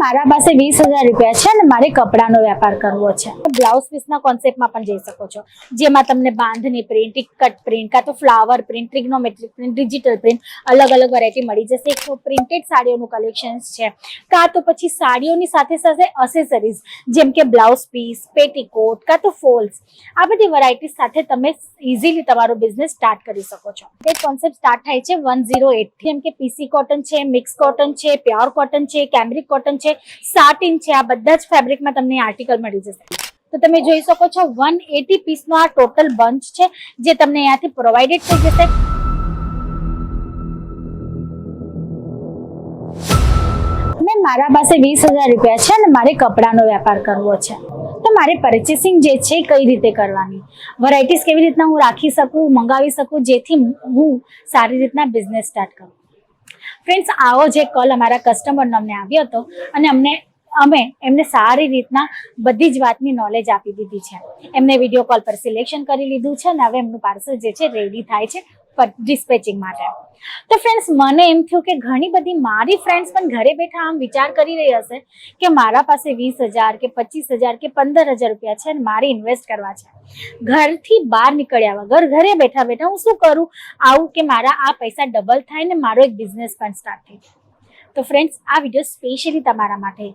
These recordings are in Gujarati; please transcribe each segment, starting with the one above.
મારા પાસે વીસ હજાર રૂપિયા છે અને મારે કપડાનો વેપાર કરવો છે. બ્લાઉઝ પીસના કોન્સેપ્ટમાં પણ જઈ શકો છો. જેમાં તમને બાંધની પ્રિન્ટ કટ પ્રિન્ટ કાં તો flower print trigonometric print digital print અલગ અલગ વેરાયટી મળી જશે. એક પ્રિન્ટેડ સાડીઓનું કલેક્શન છે. કાં તો પછી સાડીઓની સાથે સાથે અસેસરીઝ જેમ કે બ્લાઉઝ પીસ પેટીકોટ કાં તો ફોલ્સ આ બધી વેરાયટી સાથે તમે ઇઝીલી તમારો બિઝનેસ સ્ટાર્ટ કરી શકો છો. એ કોન્સેપ્ટ સ્ટાર્ટ થાય છે વન ઝીરો એટ જેમ કે પીસી કોટન છે મિક્સ કોટન છે પ્યોર કોટન છે કેમ્બ્રિક કોટન છે સાટિન છે, આ બધા જ ફેબ્રિકમાં તમને આર્ટિકલ મળી જશે. તો તમે જોઈ શકો છો વન એટી પીસનો આ ટોટલ બંચ છે, જે તમને અહીંયાથી પ્રોવાઈડેડ થઈ જશે. મારા પાસે વીસ હજાર રૂપિયા છે અને મારે કપડાનો વેપાર કરવો છે. તો મારે પરચેસિંગ જે છે કઈ રીતે કરવાની? વેરાયટીઝ કેવી રીતના હું રાખી શકું, મંગાવી શકું, જેથી હું સારી રીતના બિઝનેસ સ્ટાર્ટ કરું. ફ્રેન્ડ્સ આવો જે કોલ અમારા કસ્ટમરનો અમને આવ્યો હતો અને અમને, અમે એમને સારી રીતના બધી જ વાતની નોલેજ આપી દીધી છે. એમને વીડિયો કોલ પર સિલેક્શન કરી લીધું છે અને હવે એમનું પાર્સલ જે છે રેડી થાય છે. ડિસ્પેચિંગ માટે. તો ફ્રેન્ડ્સ મને એમ થયું કે ઘણી બધી મારી ફ્રેન્ડ્સ પણ ઘરે બેઠા આમ વિચાર કરી રહી હશે કે મારા પાસે વીસ હજાર કે પચીસ હજાર કે પંદર હજાર રૂપિયા છે અને મારે ઇન્વેસ્ટ કરવા છે. ઘરથી બહાર નીકળ્યા વગર ઘરે બેઠા બેઠા હું શું કરું? આવું કે મારા આ પૈસા ડબલ થાય ને મારો એક બિઝનેસ પણ સ્ટાર્ટ થઈ તો ફ્રેન્ડ્સ આ વીડિયો સ્પેશિયલી તમારા માટે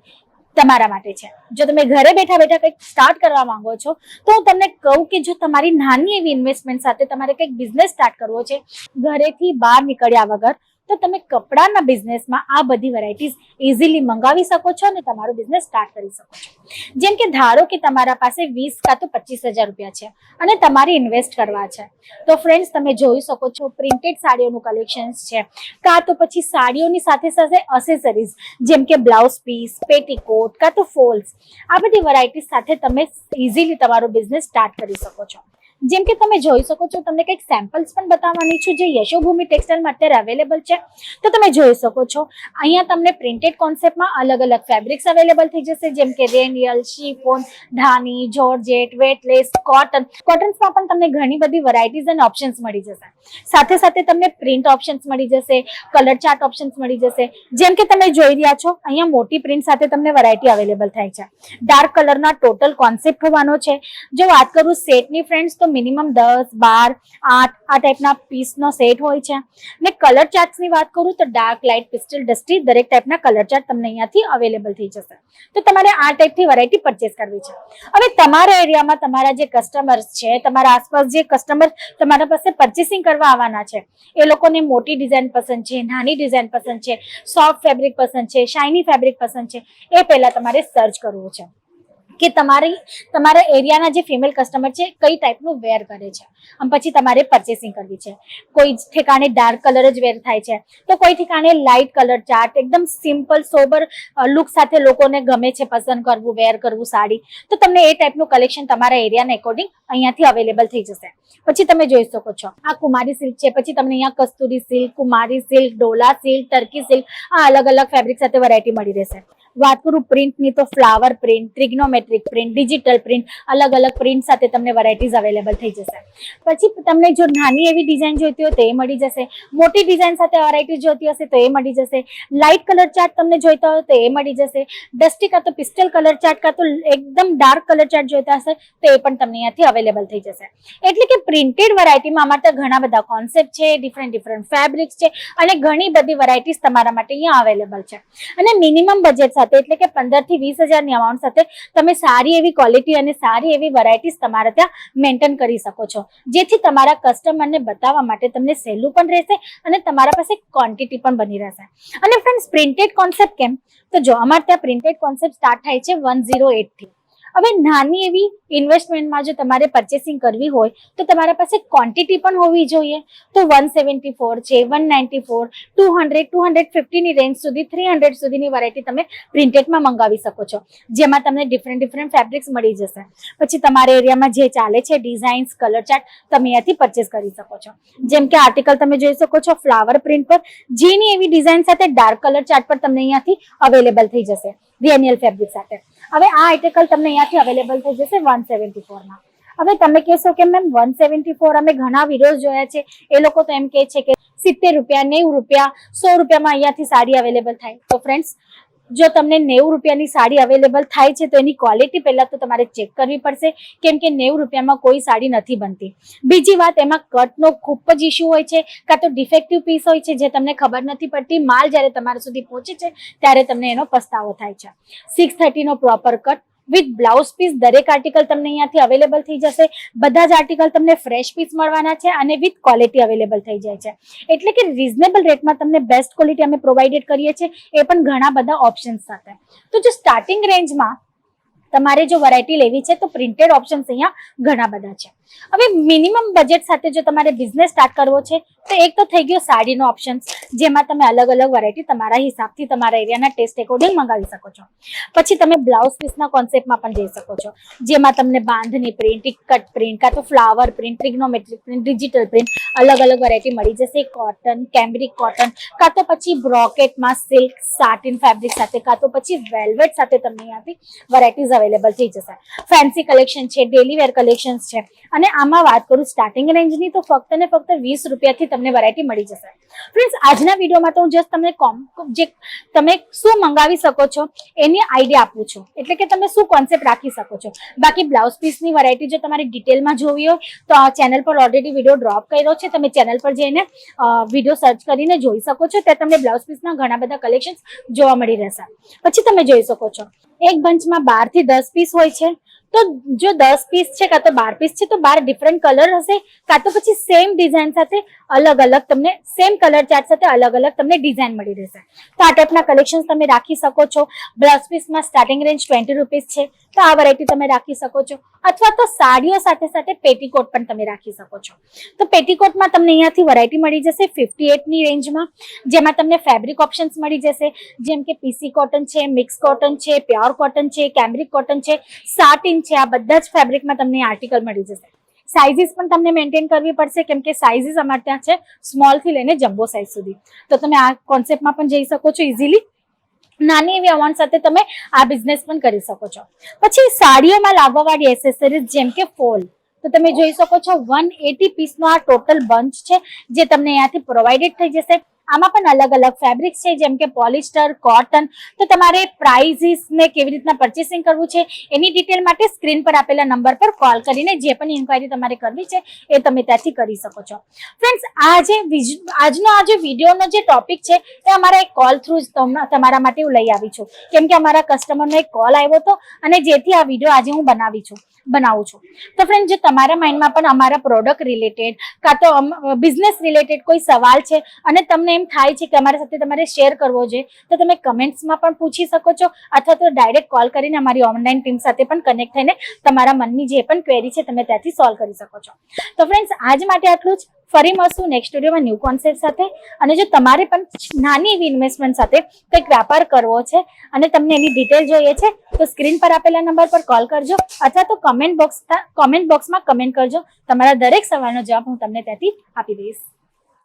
તમારા માટે છે. જો તમે ઘરે બેઠા બેઠા કંઈક સ્ટાર્ટ કરવા માંગો છો, તો હું તમને કહું કે જો તમારી નાની એવી ઇન્વેસ્ટમેન્ટ સાથે તમારે કંઈક બિઝનેસ સ્ટાર્ટ કરવો છે, ઘરેથી બહાર નીકળ્યા વગર તો તમે કપડાના બિઝનેસમાં આ બધી વેરાયટીઝ ઇઝીલી મંગાવી શકો છો અને તમારો બિઝનેસ સ્ટાર્ટ કરી શકો છો. જેમ કે ધારો કે તમારા પાસે વીસ કાં તો પચીસ હજાર રૂપિયા છે અને તમારે ઇન્વેસ્ટ કરવા છે. તો ફ્રેન્ડ્સ તમે જોઈ શકો છો પ્રિન્ટેડ સાડીઓનું કલેક્શન્સ છે. કાં તો પછી સાડીઓની સાથે સાથે અસેસરીઝ જેમ કે બ્લાઉઝ પીસ પેટીકોટ કાં તો ફોલ્સ આ બધી વેરાયટીઝ સાથે તમે ઇઝીલી તમારો બિઝનેસ સ્ટાર્ટ કરી શકો છો. જેમ કે તમે જોઈ શકો છો, તમને કંઈક સેમ્પલ્સ પણ બતાવવાની છું, જે યશોભૂમિ ટેક્સટાઇલમાં અત્યારે અવેલેબલ છે. તો તમે જોઈ શકો છો, અહીંયા તમને પ્રિન્ટેડ કોન્સેપ્ટમાં અલગ અલગ ફેબ્રિક્સ અવેલેબલ થઈ જશે, જેમ કે રેનિયલ, શીફોન, ધાની જોર્જેટ વેટલેસ કોટન કોટન્સમાં પણ તમને ઘણી બધી વેરાયટીઝ અને ઓપ્શન્સ મળી જશે. સાથે સાથે તમને પ્રિન્ટ ઓપ્શન્સ મળી જશે કલર ચાર્ટ ઓપ્શન્સ મળી જશે. જેમ કે તમે જોઈ રહ્યા છો, અહીંયા મોટી પ્રિન્ટ સાથે તમને વેરાયટી અવેલેબલ થાય છે. ડાર્ક કલરના ટોટલ કોન્સેપ્ટ હોવાનો છે. જો વાત કરું સેટની ફ્રેન્ડ્સ તો મિનિમમ દસ, બાર, આઠ, આ ટાઈપના પીસનો સેટ હોય છે. ને કલર ચાર્ટ્સની વાત કરું તો ડાર્ક લાઇટ પિસ્ટલ ડસ્ટી દરેક ટાઈપના કલર ચાર્ટ તમને અહીંયાથી અવેલેબલ થઈ જશે. તો તમારે આ ટાઈપથી વેરાયટી પરચેસ કરવી છે. હવે તમારા એરિયામાં તમારા જે કસ્ટમર્સ છે, તમારા આસપાસ જે કસ્ટમર તમારા પાસે પરચેસિંગ કરવા આવવાના છે, એ લોકોને મોટી ડિઝાઇન પસંદ છે, નાની ડિઝાઇન પસંદ છે સોફ્ટ ફેબ્રિક પસંદ છે શાઇની ફેબ્રિક પસંદ છે, એ પહેલાં તમારે સર્ચ કરવું છે. કે તમારી, તમારા એરિયાના જે ફિમેલ કસ્ટમર છે, કઈ ટાઈપનું વેર કરે છે? આમ પછી તમારે પરચેસિંગ કરવી છે. કોઈ ઠેકાણે ડાર્ક કલર જ વેર થાય છે. તો કોઈ ઠેકાણે લાઇટ કલર ચાર્ટ એકદમ સિમ્પલ સોબર લુક સાથે લોકોને ગમે છે પસંદ કરવું વેર કરવું સાડી, તો તમને એ ટાઈપનું કલેક્શન તમારા એરિયાને એકોર્ડિંગ અહીંયાથી અવેલેબલ થઈ જશે. પછી તમે જોઈ શકો છો. આ કુમારી સિલ્ક છે. પછી તમને અહીંયા Kasturi silk Kumari silk Dola silk Turkey silk આ અલગ અલગ ફેબ્રિક સાથે વેરાયટી મળી રહેશે. વાત કરું પ્રિન્ટની તો flower print trigonometric print digital print અલગ અલગ પ્રિન્ટ સાથે તમને વેરાયટીઝ અવેલેબલ થઈ જશે. પછી તમને જો નાની એવી ડિઝાઇન જોઈતી હોય તો એ મળી જશે. મોટી ડિઝાઇન સાથે વેરાયટી જોઈતી હશે તો એ મળી જશે. લાઇટ કલર ચાર્ટ તમને જોઈતા હોય તો એ મળી જશે. ડસ્ટી કાં તો પિસ્ટલ કલર ચાર્ટ કાં તો એકદમ ડાર્ક કલર ચાર્ટ જોઈતા હશે તો એ પણ તમને અહીંયાથી અવેલેબલ થઈ જશે. એટલે કે પ્રિન્ટેડ વેરાયટીમાં અમારે ત્યાં ઘણા બધા કોન્સેપ્ટ છે ડિફરન્ટ ડિફરન્ટ ફેબ્રિક્સ છે અને ઘણી બધી વેરાયટીઝ તમારા માટે અહીંયા અવેલેબલ છે. અને મિનિમમ બજેટ સાથે એટલે કે પંદરથી વીસ હજારની અમાઉન્ટ સાથે તમે સારી એવી ક્વોલિટી અને સારી એવી વેરાયટીઝ તમારા ત્યાં મેન્ટેન કરી શકો છો. જેથી તમારા કસ્ટમરને બતાવવા માટે તમને સહેલું પણ રહેશે અને તમારા પાસે ક્વોન્ટિટી પણ બની રહેશે. અને ફ્રેન્ડ્સ પ્રિન્ટેડ કોન્સેપ્ટ કેમ? તો જો અમારે ત્યાં પ્રિન્ટેડ કોન્સેપ્ટ સ્ટાર્ટ થાય છે વન ઝીરો એટથી હવે નાની એવી ઇન્વેસ્ટમેન્ટમાં જો તમારે પરચેસિંગ કરવી હોય, તો તમારા પાસે ક્વોન્ટિટી પણ હોવી જોઈએ. તો વન સેવન્ટી ફોર છે one ninety four two hundred two hundred ફિફ્ટીની range સુધી થ્રી હંડ્રેડ સુધીની વેરાયટી તમે પ્રિન્ટેડમાં મંગાવી શકો છો. જેમાં તમને ડિફરન્ટ ડિફરન્ટ ફેબ્રિક્સ મળી જશે. પછી તમારા એરિયામાં જે ચાલે છે ડિઝાઇન્સ કલર ચાર્ટ તમે અહીંયાથી પરચેસ કરી શકો છો. જેમ કે આર્ટિકલ તમે જોઈ શકો છો ફ્લાવર પ્રિન્ટ પર. જેની એવી ડિઝાઇન સાથે ડાર્ક કલર ચાર્ટ પર તમને અહીંયાથી અવેલેબલ થઈ જશે. રિયનિયલ ફેબ્રિક સાથે. હવે આ આર્ટિકલ તમને અહીંયાથી અવેલેબલ થઈ જશે વન સેવન્ટી ફોરમાં હવે તમે કહેશો કે મેમ વન સેવન્ટી ફોર અમે ઘણા વિડીયોઝ જોયા છે. એ લોકો તો એમ કહે છે કે સિત્તેર રૂપિયા, નેવું રૂપિયા, સો રૂપિયામાં અહીંયાથી સાડી અવેલેબલ થાય. તો ફ્રેન્ડ્સ જો તમને નેવું રૂપિયાની સાડી અવેલેબલ થાય છે, તો એની ક્વોલિટી પહેલાં તો તમારે ચેક કરવી પડશે. કેમ કે નેવું રૂપિયામાં કોઈ સાડી નથી બનતી. બીજી વાત, એમાં કટનો ખૂબ જ ઇસ્યુ હોય છે, કાં તો ડિફેક્ટિવ પીસ હોય છે, જે તમને ખબર નથી પડતી. માલ જ્યારે તમારા સુધી પહોંચે છે, ત્યારે તમને એનો પસ્તાવો થાય છે. Six થર્ટીનો proper cut with blouse piece દરેક આર્ટિકલ તમને અહીંયાથી અવેલેબલ થઈ જશે. બધા જ આર્ટિકલ તમને ફ્રેશ પીસ મળવાના છે અને વિથ ક્વોલિટી અવેલેબલ થઈ જાય છે. એટલે કે રિઝનેબલ રેટમાં તમને બેસ્ટ ક્વોલિટી અમે પ્રોવાઇડેડ કરીએ છીએ. એ પણ ઘણા બધા ઓપ્શન્સ સાથે. તો જો સ્ટાર્ટિંગ રેન્જમાં તમારે જો વેરાયટી લેવી છે, તો પ્રિન્ટેડ ઓપ્શન્સ અહીંયા ઘણા બધા છે. હવે મિનિમમ બજેટ સાથે જો તમારે બિઝનેસ સ્ટાર્ટ કરવો છે તો એક તો થઈ ગયો સાડીનો ઓપ્શન જેમાં તમે અલગ અલગ વેરાયટી તમારા હિસાબથી તમારા એરિયાના ટેસ્ટ એકોર્ડિંગ મંગાવી શકો છો. પછી તમે બ્લાઉઝ પીસના કોન્સેપ્ટમાં પણ જઈ શકો છો. જેમાં તમને બાંધની પ્રિન્ટ કટ પ્રિન્ટ કાં તો flower print trigonometric print digital print અલગ અલગ વેરાયટી મળી જશે. કોટન કેમ્બ્રિક કોટન કાં તો પછી બ્રોકેટમાં સિલ્ક સાટિન ફેબ્રિક સાથે, કાં તો પછી વેલ્વેટ સાથે તમને અહીંયાથી વેરાયટીઝ અવેલેબલ થઈ જશે. ફેન્સી કલેક્શન છે ડેલી વેર કલેક્શન્સ છે. અને આમાં વાત કરું સ્ટાર્ટિંગ રેન્જની તો ફક્ત ને ફક્ત વીસ રૂપિયાથી તમને વેરાયટી મળી જશે. ફ્રેન્ડ્સ આજના વિડીયોમાં તો હું જસ્ટ તમને કોમ જે તમે શું મંગાવી શકો છો એની આઈડિયા આપું છું. એટલે કે તમે શું કોન્સેપ્ટ રાખી શકો છો. બાકી બ્લાઉઝ પીસની વેરાયટી જો તમારે ડિટેલમાં જોવી હોય, તો આ ચેનલ પર ઓલરેડી વીડિયો ડ્રોપ કર્યો છે. તમે ચેનલ પર જઈને વીડિયો સર્ચ કરીને જોઈ શકો છો. ત્યાં તમને બ્લાઉઝ પીસના ઘણા બધા કલેક્શન્સ જોવા મળી રહેશે. પછી તમે જોઈ શકો છો. એક બંચમાં બારથી દસ પીસ હોય છે. તો જો દસ પીસ છે કાં તો બાર પીસ છે, તો બાર ડિફરન્ટ કલર હશે. કાં તો પછી સેમ ડિઝાઇન સાથે અલગ અલગ તમને સેમ કલર ચાર્ટ સાથે અલગ અલગ તમને ડિઝાઇન મળી રહેશે. તો આ ટાઈપના કલેક્શન્સ તમે રાખી શકો છો. બ્લાઉઝ પીસમાં સ્ટાર્ટિંગ રેન્જ ટ્વેન્ટી રૂપીસ છે. તો આ વેરાયટી તમે રાખી શકો છો. અથવા તો સાડીઓ સાથે સાથે પેટીકોટ પણ તમે રાખી શકો છો. તો પેટીકોટમાં તમને અહીંયાથી વેરાયટી મળી જશે ફિફ્ટી એટની રેન્જમાં જેમાં તમને ફેબ્રિક ઓપ્શન્સ મળી જશે. જેમ કે પીસી કોટન છે મિક્સ કોટન છે પ્યોર કોટન છે કેમ્બ્રિક કોટન છે. સાટિન છે. આ બધા જ ફેબ્રિકમાં તમને આર્ટિકલ મળી જશે. સાઇઝીસ પણ તમને મેન્ટેન કરવી પડશે, કેમ કે સાઇઝીસ અમારે ત્યાં છે સ્મોલથી લઈને જમ્બો સાઇઝ સુધી. તો તમે આ કોન્સેપ્ટમાં પણ જઈ શકો છો ઇઝીલી નાની એવી અમાઉન્ટ સાથે તમે આ બિઝનેસ પણ કરી શકો છો. પછી સાડીઓમાં લાવવાવાળી એસેસરીઝ જેમ કે ફોલ તો તમે જોઈ શકો છો વન એટી પીસનો આ ટોટલ બંચ છે, જે તમને અહીંયાથી પ્રોવાઇડેડ થઈ જશે. આમાં પણ અલગ અલગ ફેબ્રિક્સ છે, જેમ કે પોલિસ્ટર કોટન તો તમારે પ્રાઇઝીસ ને કેવી રીતના પરચેસિંગ કરવું છે, એની ડિટેલ માટે સ્ક્રીન પર આપેલા નંબર પર કોલ કરીને જે પણ ઇન્ક્વાયરી તમારે કરવી છે, એ તમે ત્યાંથી કરી શકો છો. ફ્રેન્ડ્સ આ જે આજનો આ જે વિડીયોનો જે ટોપિક છે, એ અમારા એક કોલ થ્રુ જ તમ- તમારા માટે હું લઈ આવી છું. કેમ કે અમારા કસ્ટમરનો એક કોલ આવ્યો હતો, અને જેથી આ વીડિયો આજે હું બનાવી છું, બનાવું છું. તો ફ્રેન્ડ જો તમારા માઇન્ડમાં પણ અમારા પ્રોડક્ટ રિલેટેડ કાં તો બિઝનેસ રિલેટેડ કોઈ સવાલ છે, અને તમને એમ થાય છે કે અમારી સાથે તમારે શેર કરવો જોઈએ, તો તમે કમેન્ટ્સમાં પણ પૂછી શકો છો, અથવા તો ડાયરેક્ટ કોલ કરીને અમારી ઓનલાઈન ટીમ સાથે પણ કનેક્ટ થઈને તમારા મનની જે પણ ક્વેરી છે તમે ત્યાંથી સોલ્વ કરી શકો છો. તો ફ્રેન્ડ્સ આજ માટે આટલું જ. ફરી મળશું નેક્સ્ટ સ્ટુડિયોમાં ન્યૂ કોન્સેપ્ટ સાથે. અને જો તમારે પણ નાની એવી ઇન્વેસ્ટમેન્ટ સાથે કંઈક વ્યાપાર કરવો છે અને તમને એની ડિટેલ જોઈએ છે, તો સ્ક્રીન પર આપેલા નંબર પર કોલ કરજો, અથવા તો કમેન્ટ બોક્સ કમેન્ટ બોક્સમાં કમેન્ટ કરજો. તમારા દરેક સવાલનો જવાબ હું તમને ત્યાંથી આપી દઈશ.